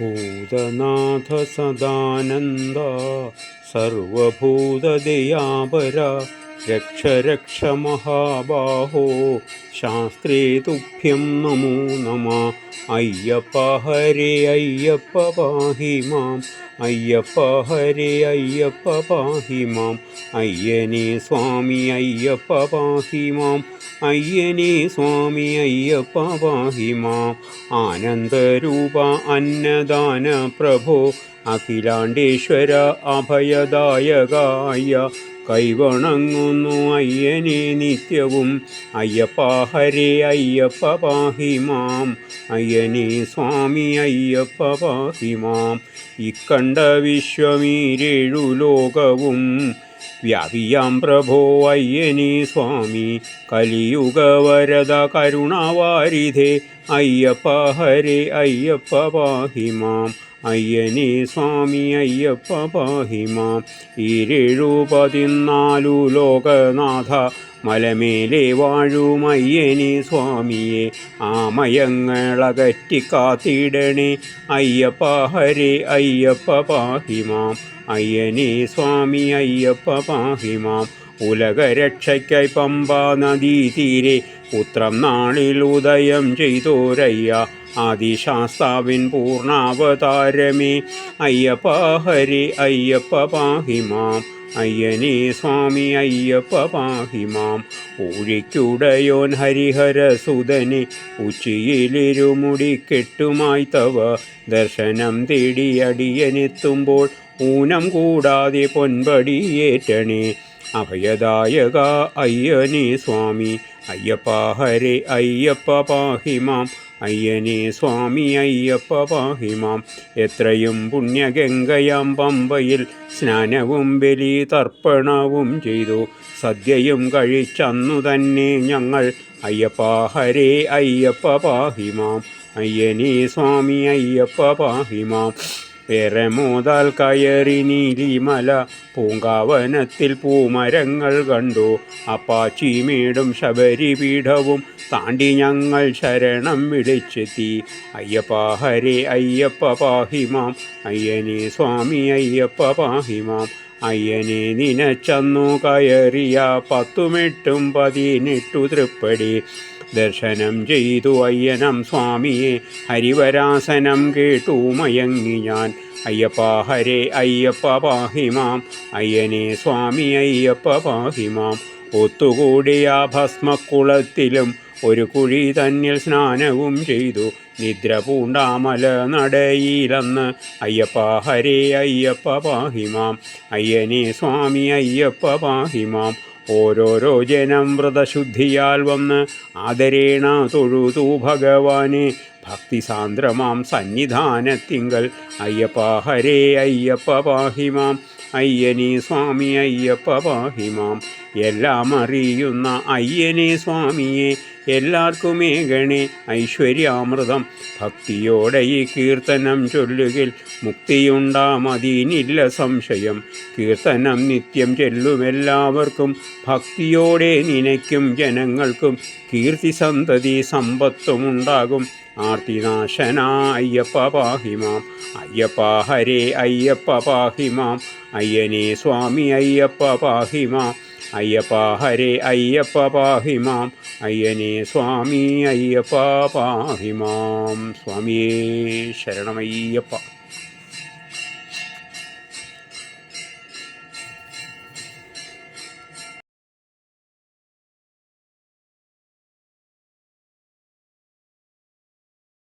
ഭൂതനാഥ സദാനന്ദ സർവഭൂതദയാപര രക്ഷ രക്ഷ മഹാബാഹോ. ശാസ്ത്രേ തുഭ്യം നമോ നമ. അയ്യപ്പ ഹരേ അയ്യപ്പ പാഹി മാം. അയ്യപ്പ ഹരേ അയ്യപ്പ പാഹി മാം. അയ്യനെ സ്വാമി അയ്യപ്പ പാഹി മാം. അയ്യനെ സ്വാമി അയ്യപ്പ പാഹി മാം. ആനന്ദരൂപ അന്നദാന പ്രഭോ. അഖിലാണ്ടേശ്വര അഭയദായകായ കൈവണങ്ങുന്നു അയ്യനെ നിത്യവും. അയ്യപ്പ ഹരേ അയ്യപ്പ പാഹിമാം. അയ്യനെ സ്വാമി അയ്യപ്പ പാഹിമാം. ഇക്കണ്ട വിശ്വമീരേഴു ലോകവും. വ്യാപിയാം പ്രഭോ അയ്യനെ സ്വാമി. കലിയുഗവരദ കരുണവാരിധേ. അയ്യപ്പ ഹരേ അയ്യപ്പ പാഹി മാം അയ്യനെ സ്വാമി അയ്യപ്പ പാഹിമാ. ഈരേഴു പതിനാലു ലോകനാഥ. മലമേലെ വാഴും അയ്യനെ സ്വാമിയെ. ആമയങ്ങളകറ്റി കാത്തിടണേ. അയ്യപ്പ ഹരേ അയ്യപ്പ പാഹിമാം. അയ്യനേ സ്വാമി അയ്യപ്പ പാഹി മാം ഉലകരക്ഷയ്ക്കായി പമ്പാ നദീ തീരെ. പുത്രം നാളിൽ ഉദയം ചെയ്തോരയ്യ. ആദിശാസ്താവിൻ പൂർണാവതാരമേ. അയ്യപ്പ ഹരി അയ്യപ്പ പാഹിമാം അയ്യനേ സ്വാമി അയ്യപ്പ പാഹിമാം ഊഴിക്കുടയോൻ ഹരിഹരസുതനെ ഉച്ചിയിലിരുമുടി കെട്ടുമായി തവ. ദർശനം തേടി അടിയനെത്തുമ്പോൾ ഊനം കൂടാതെ പൊൻപടിയേറ്റണേ. അഭയദായക അയ്യനെ സ്വാമി അയ്യപ്പ ഹരേ അയ്യപ്പ പാഹിമാം അയ്യനെ സ്വാമി അയ്യപ്പ പാഹിമാം എത്രയും പുണ്യഗംഗയാം പമ്പയിൽ സ്നാനവും ബലി തർപ്പണവും ചെയ്തു. സദ്യയും കഴിച്ചന്നു തന്നെ ഞങ്ങൾ. അയ്യപ്പ ഹരേ അയ്യപ്പ പാഹിമാം അയ്യനെ സ്വാമി അയ്യപ്പ പാഹി മാം ഏറെ മോതാൽ കയറി നീലിമല പൂങ്കാവനത്തിൽ പൂമരങ്ങൾ കണ്ടു. അപ്പാച്ചിമേടും ശബരിപീഠവും താണ്ടി ഞങ്ങൾ ശരണം വിളിച്ചെത്തി. അയ്യപ്പ ഹരേ അയ്യപ്പ പാഹിമാം അയ്യനെ സ്വാമി അയ്യപ്പ പാഹിമാം അയ്യനെ നിനച്ചന്നു കയറിയ പത്തുമെട്ടും പതിനെട്ടു തൃപ്പടി. ദർശനം ചെയ്തു അയ്യനം സ്വാമിയെ. ഹരിവരാസനം കേട്ടു മയങ്ങി ഞാൻ. അയ്യപ്പ ഹരേ അയ്യപ്പ പാഹിമാം അയ്യനെ സ്വാമി അയ്യപ്പ പാഹിമാം ഒത്തുകൂടിയ ഭസ്മക്കുളത്തിലും ഒരു കുഴി തന്നിൽ സ്നാനവും ചെയ്തു. നിദ്ര പൂണ്ടാമല നടയിലന്ന് അയ്യപ്പ ഹരേ അയ്യപ്പ പാഹിമാം അയ്യനെ സ്വാമി അയ്യപ്പ പാഹിമാം ഓരോരോ ജനം വ്രതശുദ്ധിയാൽ വന്ന് ആദരേണ തൊഴുതു ഭഗവാനെ. ഭക്തിസാന്ദ്രമാം സന്നിധാനത്തിങ്കൽ. അയ്യപ്പ ഹരേ അയ്യപ്പ പാഹിമാം. അയ്യനെ സ്വാമി അയ്യപ്പ പാഹിമാം. എല്ലാം അറിയുന്ന അയ്യനെ സ്വാമിയെ എല്ലാവർക്കുമേ ഗണേ. ഐശ്വര്യാമൃതം. ഭക്തിയോടെ ഈ കീർത്തനം ചൊല്ലുകിൽ മുക്തിയുണ്ടാമതിനില്ല സംശയം. കീർത്തനം നിത്യം ചെല്ലുമെല്ലാവർക്കും ഭക്തിയോടെ നിനയ്ക്കും ജനങ്ങൾക്കും കീർത്തി സന്തതി സമ്പത്തുമുണ്ടാകും. ആർത്തിനാശന അയ്യപ്പ പാഹിമാം അയ്യപ്പ ഹരേ അയ്യപ്പ പാഹിമാം അയ്യനെ സ്വാമി അയ്യപ്പ പാഹിമാം അയ്യപ്പ ഹരേ അയ്യപ്പ പാഹിമാം അയ്യനെ സ്വാമി അയ്യപ്പ പാഹിമാം സ്വാമിയേ ശരണമയ്യപ്പ.